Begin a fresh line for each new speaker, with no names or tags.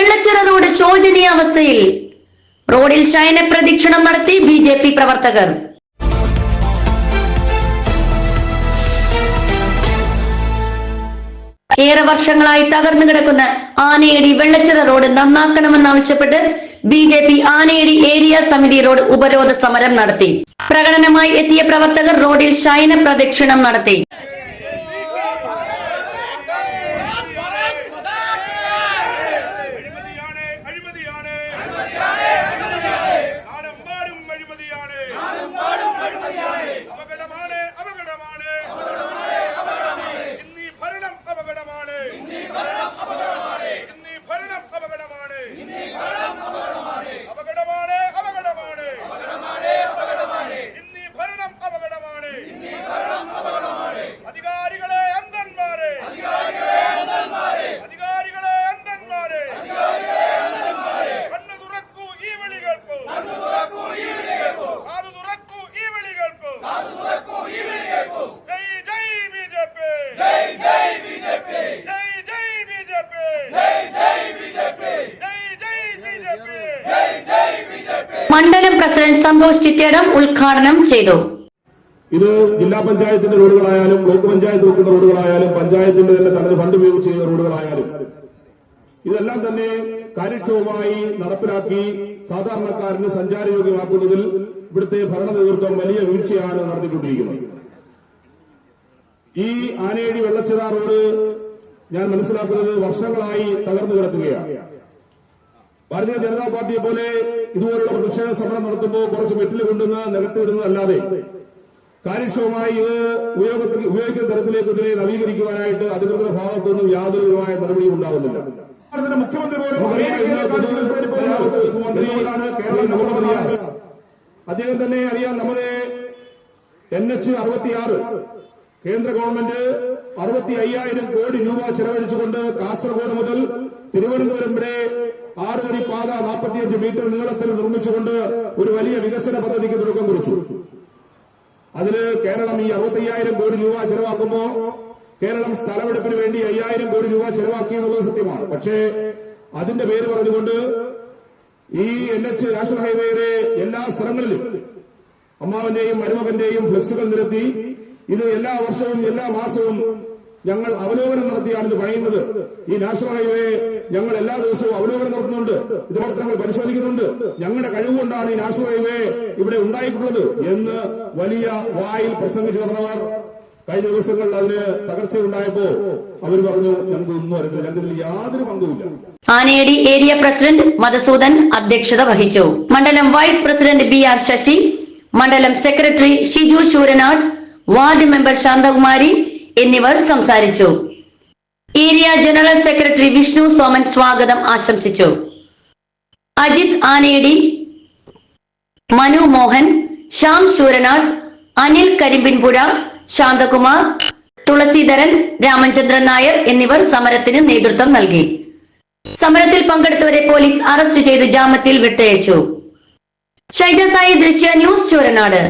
വെള്ളച്ചിറ road ശോചനീയാവസ്ഥയിൽ റോഡിൽ ശയന പ്രദക്ഷിണം നടത്തി ബി ജെ പി പ്രവർത്തകർ. ഏറെ വർഷങ്ങളായി തകർന്നു കിടക്കുന്ന Anayadi Vellachira road നന്നാക്കണമെന്നാവശ്യപ്പെട്ട് B J P Anayadi area സമിതി റോഡ് ഉപരോധ സമരം നടത്തി. പ്രകടനമായി എത്തിയ പ്രവർത്തകർ റോഡിൽ ശയന പ്രദക്ഷിണം നടത്തി.
ഈ ജയ് ജയ് ജയ് ജയ് ജയ് ജയ് ബി ജെ പി ജയ് ജയ് ബി ജെ പി
മണ്ഡലം പ്രസിഡന്റ് സന്തോഷ് ചിറ്റേടം ഉദ്ഘാടനം ചെയ്തു.
ഇത് ജില്ലാ പഞ്ചായത്തിന്റെ റോഡുകളായാലും ബ്ലോക്ക് പഞ്ചായത്ത് വെക്കുന്ന റോഡുകളായാലും പഞ്ചായത്തിന്റെ തന്നെ തനത് ഫണ്ട് ഉപയോഗിച്ച് ചെയ്യുന്ന റോഡുകളായാലും ഇതെല്ലാം തന്നെ കാര്യക്ഷമമായി നടപ്പിലാക്കി സാധാരണക്കാരന് സഞ്ചാരയോഗ്യമാക്കുന്നതിൽ ഇവിടുത്തെ ഭരണ നേതൃത്വം വലിയ വീഴ്ചയാണ് നടത്തിക്കൊണ്ടിരിക്കുന്നത്. ഈ ആനയടി വെള്ളച്ചിറ റോഡ് ഞാൻ മനസ്സിലാക്കുന്നത് വർഷങ്ങളായി തകർന്നു കിടക്കുകയാണ്. ഭാരതീയ ജനതാ പാർട്ടിയെ പോലെ ഇതുപോലുള്ള പ്രതിഷേധ സമരം നടത്തുമ്പോൾ കുറച്ച് മെറ്റിൽ കൊണ്ടുവന്ന് നികത്തിവിടുന്നതല്ലാതെ കാര്യക്ഷമമായി ഇത് ഉപയോഗത്തിൽ ഉപയോഗിക്കുന്ന തരത്തിലേക്ക് ഇതിനെ നവീകരിക്കുവാനായിട്ട് അധികൃതരുടെ ഭാഗത്തൊന്നും യാതൊരുവിധമായ നടപടിയും ഉണ്ടാകുന്നില്ല.
മുഖ്യമന്ത്രി പോലും
അദ്ദേഹം തന്നെ അറിയാം നമ്മുടെ എൻ എച്ച് അറുപത്തിയാറ്. കേന്ദ്ര ഗവൺമെന്റ് അറുപത്തി അയ്യായിരം കോടി രൂപ ചെലവഴിച്ചുകൊണ്ട് കാസർഗോഡ് മുതൽ തിരുവനന്തപുരം വരെ ആറ് വരി പാത നാൽപ്പത്തിയഞ്ച് മീറ്റർ നീളത്തിൽ നിർമ്മിച്ചുകൊണ്ട് ഒരു വലിയ വികസന പദ്ധതിക്ക് തുടക്കം കുറിച്ചു. അതിൽ കേരളം ഈ അറുപത്തയ്യായിരം കോടി രൂപ ചെലവാക്കുമ്പോ കേരളം സ്ഥലമെടുപ്പിന് വേണ്ടി അയ്യായിരം കോടി രൂപ ചെലവാക്കി എന്നുള്ളത് സത്യമാണ്. പക്ഷേ അതിന്റെ പേര് പറഞ്ഞുകൊണ്ട് ഈ എൻ എച്ച് നാഷണൽ ഹൈവേയിലെ എല്ലാ സ്ഥലങ്ങളിലും അമ്മാവന്റെയും മരുമകന്റെയും ഫ്ലക്സുകൾ നിരത്തി ഇത് എല്ലാ വർഷവും എല്ലാ മാസവും ഞങ്ങൾ അവലോകനം നടത്തിയാണ് ഇത് പറയുന്നത്. ഈ നാഷണൽ ഹൈവേ ഞങ്ങൾ എല്ലാ ദിവസവും അവലോകനം നടത്തുന്നുണ്ട്. ഇത് പ്രവർത്തനങ്ങൾ പരിശോധിക്കുന്നുണ്ട്. ഞങ്ങളുടെ കഴിവുകൊണ്ടാണ് ഈ നാഷണൽ ഹൈവേ ഇവിടെ ഉണ്ടായിട്ടുള്ളത് എന്ന് വലിയ വായിൽ പ്രസംഗിച്ചു നടന്നവർ കഴിഞ്ഞ ദിവസങ്ങളിൽ അതിന് തകർച്ചയുണ്ടായപ്പോ അവർ പറഞ്ഞു ഞങ്ങൾക്ക് ഒന്നും അറിയില്ല ഞങ്ങൾക്ക് യാതൊരു പങ്കുമില്ല.
ആനയടി ഏരിയ പ്രസിഡന്റ് മധുസൂദൻ അധ്യക്ഷത വഹിച്ചു. മണ്ഡലം vice president B R Sasi മണ്ഡലം secretary Shiju Sooranad ward member Santhakumari എന്നിവർ സംസാരിച്ചു. Area general secretary Vishnu Soman സ്വാഗതം ആശംസിച്ചു. അജിത് ആനയടി മനു മോഹൻ ശ്യാം ശൂരനാട് അനിൽ കരിമ്പിൻപുഴ ശാന്തകുമാർ തുളസീധരൻ രാമചന്ദ്രൻ നായർ എന്നിവർ സമരത്തിന് നേതൃത്വം നൽകി. സമരത്തിൽ പങ്കെടുത്തവരെ പോലീസ് അറസ്റ്റ് ചെയ്ത് ജാമ്യത്തിൽ വിട്ടയച്ചു. ഷൈജ സായി ദൃശ്യ ന്യൂസ് ചൂരനാട്.